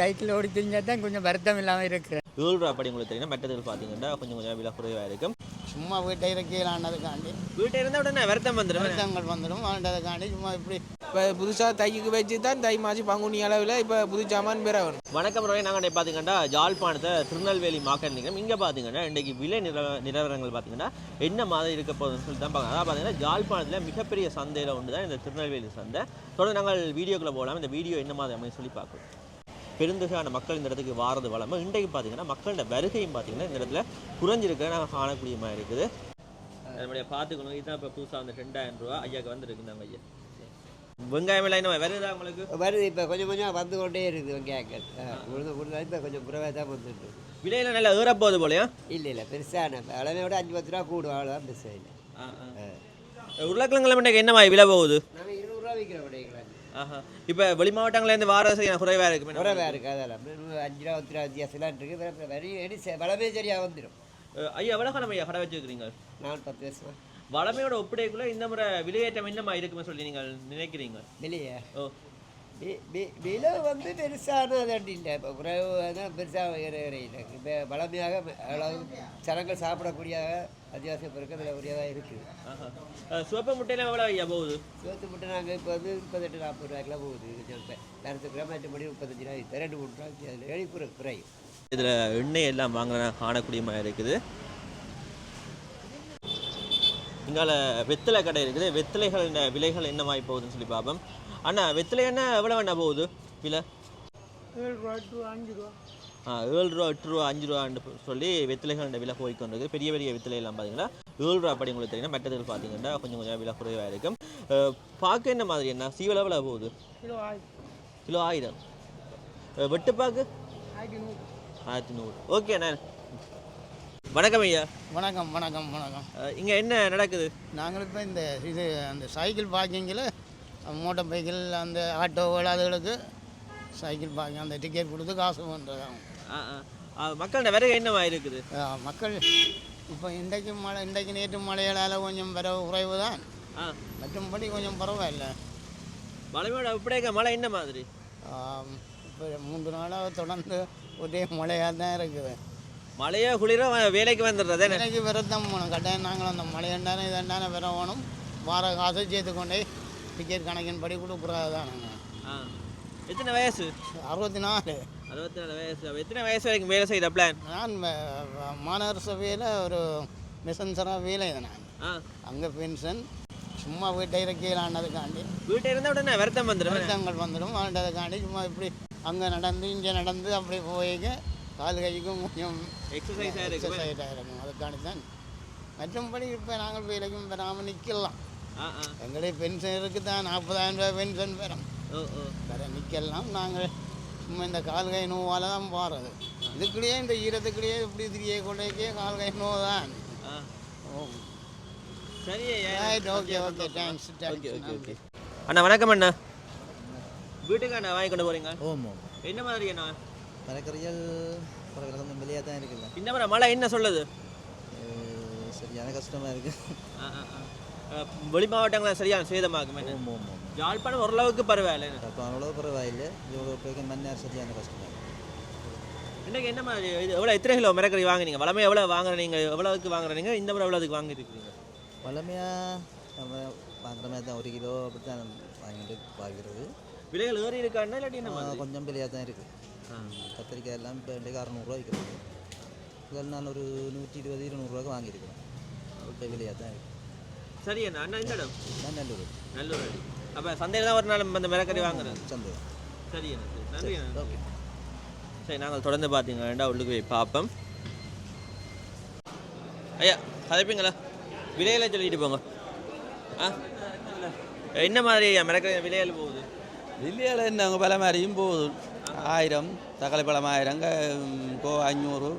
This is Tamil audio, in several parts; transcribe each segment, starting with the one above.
சைக்கிள் ஓடி தெரிஞ்சா தான் கொஞ்சம் வருத்தம் இல்லாமல் இருக்கிறேன் ஏழு ரூபா படி உங்களுக்கு தெரியும் மற்றதில் பார்த்தீங்கன்னா கொஞ்சம் கொஞ்சம் விலை குறைவாக இருக்கும். சும்மா வீட்டை இறக்கலான்னதுக்காண்டி வீட்டை இருந்தால் உடனே வருத்தம் வந்துடும் வருத்தங்கள் வந்துடும் வாழ்ந்ததுக்காண்டி சும்மா இப்படி. இப்போ புதுசாக தைக்கு வச்சு தான் தை மாசி பங்குனி அளவில் இப்போ புது சாமான் பெற வேணும் வணக்கம் ரோய் நாங்கள் பார்த்தீங்கன்னா ஜாழ்ப்பாணத்தை திருநெல்வேலி மார்க்கெட் நிற்கிறோம் இங்கே பார்த்தீங்கன்னா இன்றைக்கு விலை நில நிலவரங்கள் பார்த்தீங்கன்னா என்ன மாதிரி இருக்க போகுதுன்னு சொல்லி தான் பார்க்கலாம் அதாவது பார்த்தீங்கன்னா ஜாழ்ப்பாணத்தில் மிகப்பெரிய சந்தையில் ஒன்று தான் இந்த திருநெல்வேலி சந்தை. தொடர்ந்து நாங்கள் வீடியோக்குள்ளே போகலாம். இந்த வீடியோ என்ன மாதிரி அமையும் சொல்லி பார்க்கலாம். பெருந்தொகையான மக்கள் இந்த இடத்துக்கு வாரது வளமை இன்றைக்கு பார்த்தீங்கன்னா மக்களோட வருகையும் பார்த்தீங்கன்னா இந்த இடத்துல குறைஞ்சிருக்க. நாங்கள் காணக்கூடிய மாதிரி இருக்குது. நம்மளுடைய பார்த்துக்கணும் இதுதான் இப்போ புதுசாக வந்து ரெண்டாயிரம் ரூபா ஐயாக்கு வந்துருக்கு நாங்கள் ஐயா. வெங்காயம் எல்லாம் என்ன வருதா உங்களுக்கு? வருது. இப்போ கொஞ்சம் கொஞ்சம் வந்து கொண்டே இருக்குது வெங்காயங்கள். உழுது உழுது இப்போ கொஞ்சம் குறைவாக தான் வந்துட்டு. விலையில நல்லா ஏறப்போகுது போலையா? இல்லை இல்லை பெருசான அளவை விட அஞ்சு பத்து ரூபா கூடும். அவ்வளோதான் பெருசாக இல்லை. உருளைக்கிழங்குல மட்டும் என்ன விலை போகுது? நாங்கள் இருநூறுவா விற்கிறோம் ஆஹா இப்போ வெளி மாவட்டங்கள்லேருந்து வார சரியான குறைவாக இருக்கு குறைவாக இருக்குது அதெல்லாம் இன்னும் அஞ்சு ரூபா பத்து ரூபா வித்தியாசம்லாம் இருக்குது வளமே சரியாக வந்துடும் ஐயா எவ்வளோ காலம் ஐயா கடை வச்சுருக்கிறீங்க? நான் பத்து வருஷமா. வளமையோட ஒப்படைக்குள்ள இந்த முறை விலையேற்றம் என்ன மாதிரி இருக்குன்னு சொல்லி நீங்கள் நினைக்கிறீங்க? வெளியே ஓ. விலை வந்து பெருசான அது இல்லை. இப்போ குறைவு தான் பெருசாக இல்லை இப்போ வளமையாக அளவு சனங்கள் சாப்பிடக்கூடிய அத்தியாவசிய பொருட்கள் விலைக்கூடியதாக இருக்குது. ஆஹா. அஹ் சிவப்பு முட்டையில எவ்வளோ ஐயா போகுது? சோத்து மட்டும் நாங்கள் இப்போ வந்து முப்பத்தெட்டு நாற்பது ரூபாய்க்குலாம் போகுது. இப்போ நரத்து கிராம் மற்றபடி முப்பத்தஞ்சு ரூபாய். விற்று ரெண்டு மூணு ரூபாய் அதில் வெளிப்புற குறையும். இதில் எண்ணெய் எல்லாம் வாங்கினா காணக்கூடிய மாதிரி இருக்குது. இங்கால வெத்தலை கடை இருக்குது. வெத்தலைகள் விலைகள் என்ன மாதிரி போகுதுன்னு சொல்லி பார்ப்போம். அண்ணா வெத்தலை என்ன எவ்வளோ வேணா போகுது? விலை? ஏழு ரூபா டு அஞ்சு ரூபா. ஏழு ரூபா எட்டு ரூபா அஞ்சு ரூபான்னு சொல்லி வெத்தலைகள் விலை போய்க்கொண்டிருக்கு. பெரிய பெரிய வெத்தலை எல்லாம் பார்த்தீங்கன்னா ஏழு ரூபா படி உங்களுக்கு தெரியும் மற்றதில் பார்த்தீங்கன்னா கொஞ்சம் கொஞ்சம் விலை குறைவாக இருக்கும். பார்க்க என்ன மாதிரி என்ன? சீவல எவ்வளோ போகுது? கிலோ ஆயிரம். அஹ், வெட்டுப்பாக்கு ஆயிரத்தி நூறு. ஆயிரத்தி நூறு. ஓகே அண்ணா. வணக்கம் ஐயா. வணக்கம் வணக்கம் வணக்கம். இங்கே என்ன நடக்குது? நாங்கள் இப்போ இந்த இது அந்த சைக்கிள் பார்க்கிங்கில் மோட்டார் பைக்கில் அந்த ஆட்டோகள் அதுகளுக்கு சைக்கிள் பார்க்கிங் அந்த டிக்கெட் கொடுத்து காசு. ஆ, மக்களோட வருகை என்னமா இருக்குது? மக்கள் இப்போ இன்றைக்கு மழை இன்றைக்கு நேற்று மழைகளால் கொஞ்சம் வர குறைவு தான். மற்றும்படி கொஞ்சம் பரவாயில்லை. மலையோட இப்படியே மழை என்ன மாதிரி? இப்போ மூன்று நாளாக தொடர்ந்து ஒரே மழையாக தான் இருக்குது. மழையோ குளிரோ வேலைக்கு வந்துடுறது எனக்கு விரதம் போகணும். கட்டாயம் நாங்கள் அந்த மழையண்டான இதண்டான விர வேணும் வார காசை சேர்த்து கொண்டே டிக்கெட் கணக்கின் படி கொடுக்குறது நாங்கள் எத்தனை வயசு? அறுபத்தி நாலு. அறுபத்தி நாலு வயசு எத்தனை வயசு வரைக்கும் வேலை செய்கிற பிளான் நான் மாநகர சபையில் ஒரு மிஷன் சரா வேலை நான். அங்கே பென்ஷன் சும்மா வீட்டை இறக்கலான்னதுக்காண்டி வீட்டை இருந்தால் உடனே வருத்தம் வந்துடும் வருத்தங்கள் வந்துடும் வாழ்ந்ததுக்காண்டி சும்மா இப்படி அங்கே நடந்து இங்கே நடந்து அப்படி போய்க்க கால் கைக்கும் கொஞ்சம் எக்ஸசைஸாக இருக்கு. எக்ஸசைஸாக இருக்கும். அதுக்காண்டி தான். மற்றும்படி இப்போ நாங்கள் வேலைக்கும் பெறாமல் நிற்கலாம். ஆ ஆ. எங்களே பென்ஷன் இருக்குது? தான் நாற்பதாயிரம் ரூபாய் பென்ஷன் பெறும். ஓ ஓ. வேற நிற்கலாம் நாங்கள். சும்மா இந்த கால் கை நோவால் தான் போகிறது இதுக்குள்ளேயே இந்த ஈரத்துக்குள்ளேயே இப்படி திரியே கொள்ளைக்கே கால் கை நோவு தான். ஆ. ஓ. சரி ஐயா. Right okay okay. Thanks thanks அண்ணா வணக்கம் அண்ணா. வீட்டுக்கு அண்ணா வாங்கி கொண்டு போறீங்க? ஓமோ என்ன மாதிரி அண்ணா? பரவாயில்ல கொஞ்சம் வெளியாக தான் இருக்குல்ல இந்த மாதிரி மழை என்ன சொல்லுது? சரியான கஷ்டமாக இருக்குது ஆ, ஆ, ஆ. அஹ், வெளி மாவட்டங்களை சரியான சேதமாகும் யாழ்ப்பாணம் ஓரளவுக்கு பரவாயில்ல அப்போ அவ்வளோ பரவாயில்லை. இவ்வளோ பேருக்கு மண்ணேர் சரியான கஷ்டமாக இருக்குது இன்னைக்கு என்ன மாதிரி இது எவ்வளோ எத்தனை கிலோ மிரக்கறி வாங்குனீங்க? வளமே எவ்வளோ வாங்குறீங்க எவ்வளோவுக்கு வாங்குறீங்க இந்த முறை எவ்வளோதுக்கு வாங்கியிருக்கீங்க வளமையாக நம்ம வாங்குற மாதிரி தான் ஒரு கிலோ அப்படி தான் வாங்கிட்டு பார்க்குறது விலைகள் ஏறி இருக்கான்னா இல்லாட்டி என்ன கொஞ்சம் வெளியாக தான் இருக்குது கத்திரிக்காய் எல்லாம் இப்போ இன்றைக்கு அறநூறுவா விற்கிறது இதில் நான் ஒரு நூற்றி இருபது இருநூறுவாக்கு வாங்கியிருக்கிறேன் இப்போ வெளியாக தான் இருக்குது சரி அண்ணா அண்ணா இந்த இடம் நல்லூர். நல்லூர் அடி. அப்போ சந்தையில் தான் ஒரு நாள் அந்த மிரக்கறி வாங்குறது. சந்தை. சரி அண்ணா சரி நன்றி அண்ணா ஓகே. சரி நாங்கள் தொடர்ந்து பார்த்தீங்கன்னா உள்ளுக்கு போய் பார்ப்போம் ஐயா கதைப்பீங்களா? விலையில சொல்லிட்டு போங்க. ஆ? என்ன மாதிரி மிரக்கறி விலையில் போகுது? இல்லையால என்ன பல மாதிரியும் போகுது. ஆயிரம் தக்காளி பழம் ஆயிரம் க- அஞ்சூறு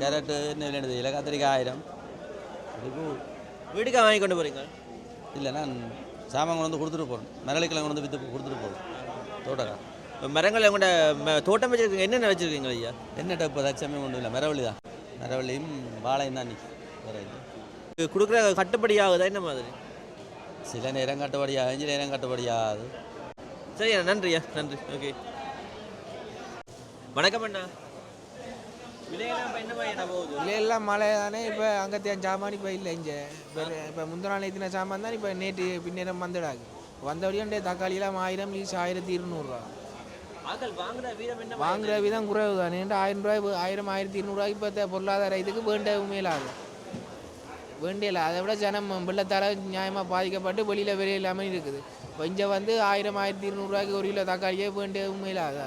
கேரட்டு என்ன விலை தெரியல கத்திரிக்காய் ஆயிரம். இப்படி போகுது. வீட்டுக்கா வாங்கி கொண்டு போகிறீங்க இல்லை நான் சாமான் கொண்டு வந்து கொடுத்துட்டு போகிறேன் மரளிக்கிழங்கு கொண்டு வந்து விற்று கொடுத்துட்டு போகிறேன் தோட்டக்கா மரங்கள் உங்கள்கிட்ட தோட்டம் வச்சிருக்கீங்க என்னென்ன வச்சிருக்கீங்க ஐயா? என்னட்ட இப்போ தச்சமே ஒன்றும் இல்லை. மரவள்ளி தான். மரவள்ளியும் வாழையும் தான் நிற்கும் வேற இல்லை கொடுக்குற கட்டுப்படி ஆகுதா என்ன மாதிரி? சில நேரம் கட்டுப்படியாகும் சில நேரம் கட்டுப்படியாகாது சரியா நன்றியா நன்றி. ஓகே. வணக்கம் அண்ணா. விலையெல்லாம் மழை தானே இப்போ அங்கத்தையும் சாமான் இப்போ இல்லை இங்கே. இப்போ இப்போ முந்தின நாள் எத்தின சாமான் தான் இப்போ நேற்று பின்னேரம் வந்துடாது வந்தபடியும் தக்காளியெல்லாம் ஆயிரம் லீஸ் ஆயிரத்தி இருநூறுவா. வாங்குற விதம் குறைவு தானே ஆயிரம் ரூபாய் ஆயிரம் ஆயிரத்தி இருநூறுவாய்க்கு இப்போ பொருளாதார இதுக்கு வேண்ட மேலாது வேண்டியல அதை விட ஜனம் வெள்ளத்தால் நியாயமாக பாதிக்கப்பட்டு வெளியில் வெளியே இல்லாமல் இருக்குது. இப்போ இங்கே வந்து ஆயிரம் ஆயிரத்தி இருநூறுவாய்க்கு ஒரு கிலோ தக்காளியே வேண்டிய மேலாது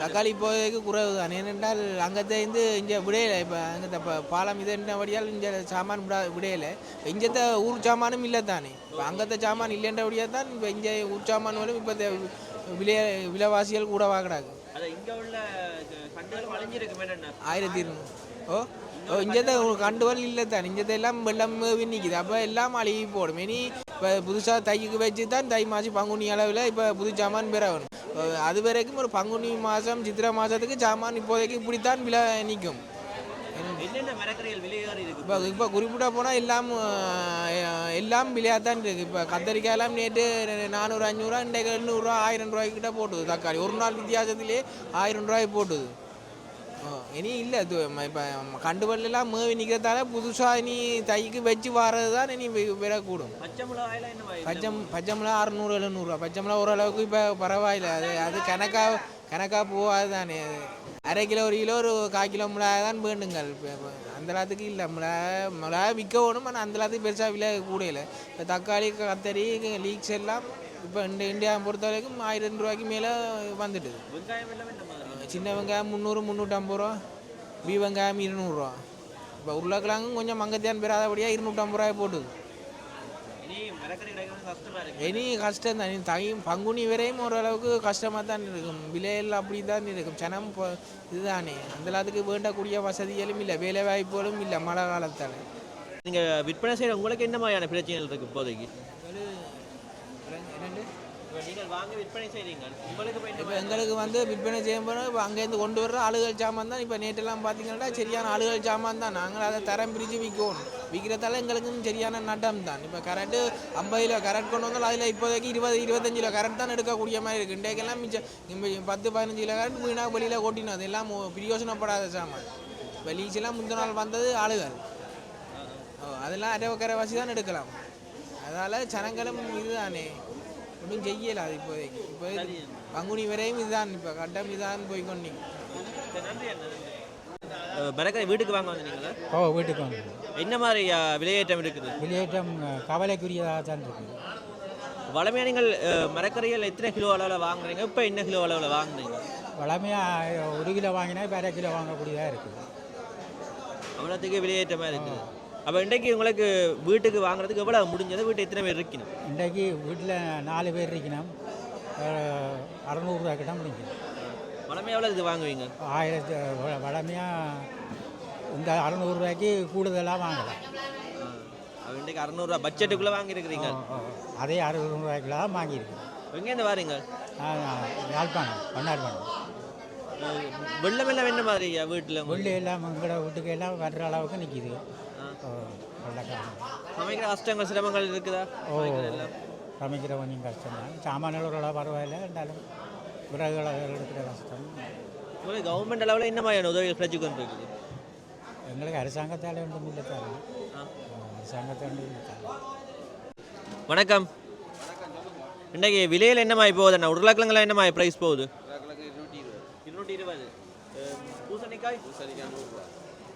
தக்காளி இப்போதைக்கு குறைவு தான் ஏனென்றால் அங்கத்தை இங்கே விடையில இப்போ அங்கே இப்போ பாலம் இதுன்றபடியால் இங்கே சாமான் விடா விடையில. இங்கத்த ஊர் சாமானும் இல்லை தானே இப்போ அங்கத்த சாமான் இல்லைன்றபடியாக தான் இப்போ இங்கே ஊர் சாமான் வரும் இப்போ விலை விலைவாசிகள் கூட வாங்கினாங்க இங்கே ஆயிரத்தி இருநூறு. ஓ? ஓ இங்கத்த ஒரு கண்டுவல் இல்லை தான் இங்கத்த எல்லாம் வெள்ளம் நிற்கிது அப்போ எல்லாம் அழுகி போடும். இனி இப்போ புதுசாக தைக்கு வச்சு தான் தை மாதம் பங்குனி அளவில் இப்போ புது சாமான் பெற வரும் இப்போ அது வரைக்கும் ஒரு பங்குனி மாதம் சித்திரை மாதத்துக்கு சாமான் இப்போதைக்கு இப்படித்தான் விலை நிற்கும். இப்போ இப்போ குறிப்பிட்ட போனால் எல்லாம் எல்லாம் விலையாக தான் இருக்குது இப்போ கத்தரிக்காய் எல்லாம் நேற்று நானூறு அஞ்சூறுரூவா இன்றைக்கு எண்ணூறுரூவா ஆயிரம் ரூபாய்க்கிட்ட போட்டுது. தக்காளி ஒரு நாள் வித்தியாசத்திலே ஆயிரம் ரூபாய் போட்டுது. இனி இல்லை இப்போ கண்டுபல்லாம் மேவி நிற்கிறதால புதுசாக இனி தைக்கு வச்சு வர்றது தான் இனி விலை கூடும் பச்சை பச்சை மிளகா அறநூறு எழுநூறுவா பச்சை மிளகா ஓரளவுக்கு இப்போ பரவாயில்ல அது அது கணக்காக கணக்காக போகாது தானே அரை கிலோ ஒரு கிலோ ஒரு கால் கிலோ மிளகாய் தான் வேண்டுங்கள் இப்போ அந்த எல்லாத்துக்கு இல்லை மிளகாய் மிளகாய் விற்க வேணும் ஆனால் அந்த எல்லாத்துக்கு பெருசாக விலை கூடையில இப்போ தக்காளி கத்தரி லீக்ஸ் எல்லாம் இப்போ இந்த இந்தியா பொறுத்த வரைக்கும் ஆயிரம் ரூபாய்க்கு மேலே வந்துட்டுது சின்ன வெங்காயம் முந்நூறு முந்நூற்றம்பது ரூபா பி வெங்காயம் இருநூறுவா இப்போ உருளைக்கிழங்கும் கொஞ்சம் மங்கத்தியான் பெறாதபடியாக இருநூற்றம்பது ரூபாய் போட்டுது. இனி கஷ்டமா தான். தை பங்குனி வரையும் ஓரளவுக்கு கஷ்டமாக தான் இருக்கும். விலையில் அப்படி தான் இருக்கும். சனம் இதுதானே. அந்த எல்லாத்துக்கு வேண்டக்கூடிய வசதிகளும் இல்லை. வேலை வாய்ப்புகளும் இல்லை. மழை காலத்தால். நீங்க விற்பனை செய்யற உங்களுக்கு என்ன மாதிரியான பிரச்சனைகள் இருக்கு இப்போதைக்கு? இப்ப நீங்கள் வாங்கி விற்பனை செய்றீங்க. உங்களுக்கு இப்ப எங்களுக்கு வந்து விற்பனை செய்யும் போது இப்போ அங்கேருந்து கொண்டு வர்ற ஆளுகள் சாமான் தான் இப்போ நேற்றெல்லாம் பார்த்தீங்கன்னா சரியான ஆளுகள் சாமான் தான். நாங்கள் அதை தரம் பிரித்து விற்கணும் விற்கிறதால எங்களுக்கும் சரியான நட்டம் தான். இப்போ கரெக்டு ஐம்பது கிலோ கரெக்ட் கொண்டு வந்தாலும் அதில் இப்போதைக்கு இருபது இருபத்தஞ்சு கிலோ கரெக்ட் தான் எடுக்கக்கூடிய மாதிரி இருக்குது இன்றைக்கெல்லாம் மிச்சம் பத்து பதினஞ்சு கிலோ கரெக்ட் வீணாக வெளியில் கொட்டினோம் அதெல்லாம் பிரயோஜனப்படாத சாமான். இப்போ லீச்செல்லாம் முந்தின நாள் வந்தது ஆளுகள். ஓ அதெல்லாம் அரைவக்கரை வாசி தான் எடுக்கலாம். அதால் ஜனங்களும் இதுதானே. ஒன்றும் செய்யல அது இப்போதைக்கு இப்போ பங்குனி வரையும் இதுதான் இப்போ கட்டம் இதுதான் போய் கொண்டீங்க வீட்டுக்கு வாங்க வந்தீங்களா ஓ வீட்டுக்கு வந்து என்ன மாதிரி விலையேற்றம் இருக்குது வெளியேற்றம் அஹ், கவலைக்குரியதாக தான் இருக்குது வளமையா நீங்கள் மரக்கறிகள் எத்தனை கிலோ அளவில் வாங்குறீங்க இப்போ என்ன கிலோ அளவில் வாங்குறீங்க வளமையாக ஒரு கிலோ வாங்கினா இப்போ அரை கிலோ வாங்கக்கூடியதாக இருக்குது அவ்வளோத்துக்கு விலையேற்றமாக இருக்குது அப்போ இன்றைக்கு உங்களுக்கு வீட்டுக்கு வாங்குறதுக்கு எவ்வளோ முடிஞ்சது? வீட்டு எத்தனை பேர் இருக்கணும் இன்றைக்கு வீட்டில் நாலு பேர் இருக்கணும். அறநூறுரூவா கிட்ட முடிஞ்சு வளமையாக எவ்வளோ இது வாங்குவீங்க? ஆயிரத்து வளமையாக இந்த அறநூறுரூவாய்க்கு கூடுதலாக வாங்கலாம். அப்ப இன்றைக்கு அறநூறுவா பட்ஜெட்டுக்குள்ளே வாங்கியிருக்கிறீங்க. அதே அறுநூறுவாய்க்கெல்லாம் வாங்கியிருக்கு எங்கேருந்து வாரீங்க? யாழ்ப்பாணம் பண்ணார்பாணம் அஹ், வெள்ளம் என்ன மாதிரி வீட்டில்? வீடு எல்லாம் எங்களோட வீட்டுக்கு எல்லாம் வர்ற அளவுக்கு நிற்கிது சமைக்கிற கஷ்டங்கள் சிரமங்கள் இருக்குதா? ஓ சமைக்கிற கொஞ்சம் கஷ்டம் தான் சாமான்கள் ஓரளவு பரவாயில்ல இருந்தாலும் விறகுகளை எடுக்கிற கஷ்டம். உங்களுக்கு கவர்மெண்ட் அளவில் என்ன மாதிரியான உதவிகள் கிடைச்சு கொண்டு இருக்குது எங்களுக்கு அரசாங்கத்தால் ஒன்றும் இல்லை தரல அரசாங்கத்தால் ஒன்றும் வணக்கம். இன்றைக்கு விலையில் என்ன மாதிரி போகுது அண்ணா? உருளைக்கிழங்குல என்ன மாதிரி ப்ரைஸ் போகுது? இருநூற்றி இருபது பூசணிக்காய் பூசணிக்காய் நூறுரூவா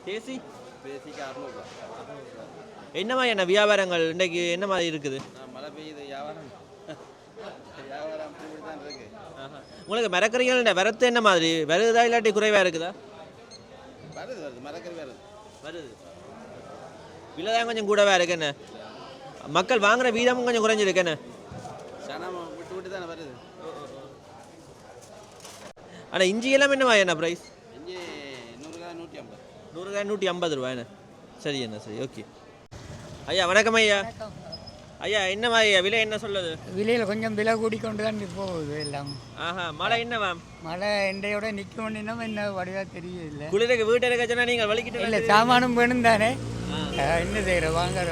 தேசி தேசிக்கு அறுநூறுவா என்ன மாதிரியான வியாபாரங்கள் இன்றைக்கு என்ன மாதிரி இருக்குது மழை பெய்யுது வியாபாரம் வியாபாரம் தான் இருக்கு. உங்களுக்கு மரக்கறிகள் வரத்து என்ன மாதிரி வருதா இல்லாட்டி குறைவாக இருக்குதா வருது வருது மரக்கறி வருது வருது விலை தான் கொஞ்சம் கூடவா இருக்கு என்ன மக்கள் வாங்குற வீதமும் கொஞ்சம் குறைஞ்சிருக்கு என்ன சனம் விட்டு விட்டு தானே வருது ஆனால் இஞ்சி எல்லாம் என்ன மாதிரியான ப்ரைஸ் இங்கே நூறுக்காய் நூற்றி ஐம்பது. நூறுக்காய் நூற்றி ஐம்பது ரூபா என்ன சரி என்ன சரி ஓகே ஐயா வணக்கம் ஐயா. ஐயா என்ன மாதிரி விலை என்ன சொல்லுது? விலையில் கொஞ்சம் விலை கூடிக்கொண்டு தான் போகுது எல்லாம். ஆஹா மழை என்ன மேம் மழை எண்டையோட நிற்கும் என்ன வடிவாக தெரியல குளிருக்கு வீட்டு இருக்க சொன்னா நீங்கள் இல்லை வலிக்கிட்டு சாமானும் வேணும் தானே என்ன செய்கிற வாங்குற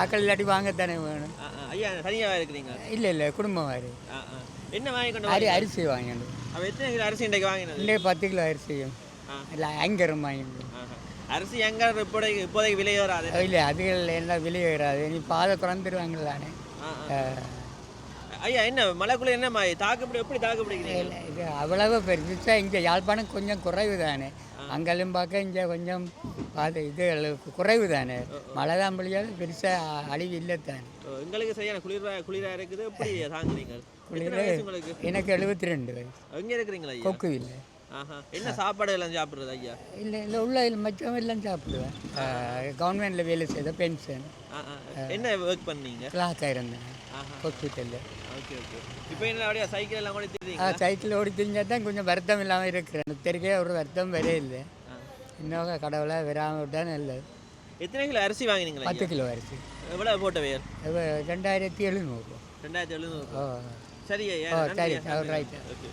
ஆக்கள் இல்லாட்டி வாங்கத்தானே வேணும். ஐயா தனியாக இருக்கிறீங்க? இல்லை இல்லை குடும்பம் ஆ. என்ன வாங்கி கொண்டு அரி அரிசி வாங்கிட்டு அவ எத்தனை கிலோ அரிசி இன்றைக்கு வாங்கினது? இன்றைக்கு பத்து கிலோ அரிசியும். இல்லை ஐங்கரும் வாங்கிட்டு ஆஹா. அரிசி எங்க இப்போதைக்கு இப்போதைக்கு விலை வராது இல்லை அதுகள் எல்லாம் வராது நீ பாதை ஆ. ஐயா என்ன மலைக்குள்ள என்ன தாக்குப்பிடி எப்படி தாக்குப்பிடிக்கிறீங்க? இது அவ்வளவு பெருசாக இங்கே யாழ்ப்பாணம் கொஞ்சம் குறைவு தானே. அங்கெல்லாம் பார்க்க இங்கே கொஞ்சம் பாதை இது குறைவு தானே. மழை தான் பெருசாக அழிவு இல்லை தானே. எங்களுக்கு சரியான குளிரா குளிரா இருக்குது. எப்படி தாங்குறீங்க? உங்களுக்கு? எனக்கு எழுபத்தி ரெண்டு வயசு. எங்க இருக்கிறீங்களா ஐயா? கொக்கு இல்லை. ஆஹா. என்ன சாப்பாடு எல்லாம் சாப்பிடுறது ஐயா? இல்லை இல்லை உள்ள இல்லை மச்சம் எல்லாம் சாப்பிடுவேன். கவர்மெண்ட்டில் வேலை செய்த பென்ஷன். என்ன ஒர்க் பண்ணீங்க? கிளாக்காக இருந்தேன் ஆஹா. ஹாஸ்பிட்டலில் ஓகே ஓகே. இப்போ என்ன அப்படியே சைக்கிள் எல்லாம் ஆ தெரியுங்க சைக்கிள் ஓடி தெரிஞ்சால் தான் கொஞ்சம் வருத்தம் இல்லாமல் இருக்கிறேன். தெருக்கே ஒரு வருத்தம் வரே இல்லை இன்னும் கடவுளை வராமல் விட்டால் நல்லது எத்தனை கிலோ அரிசி வாங்கினீங்களா பத்து? கிலோ அரிசி. எவ்வளவு போட்ட வேர் ரெண்டாயிரத்தி எழுநூறு. ரெண்டாயிரத்தி எழுநூறு. சரி சரி. Right okay.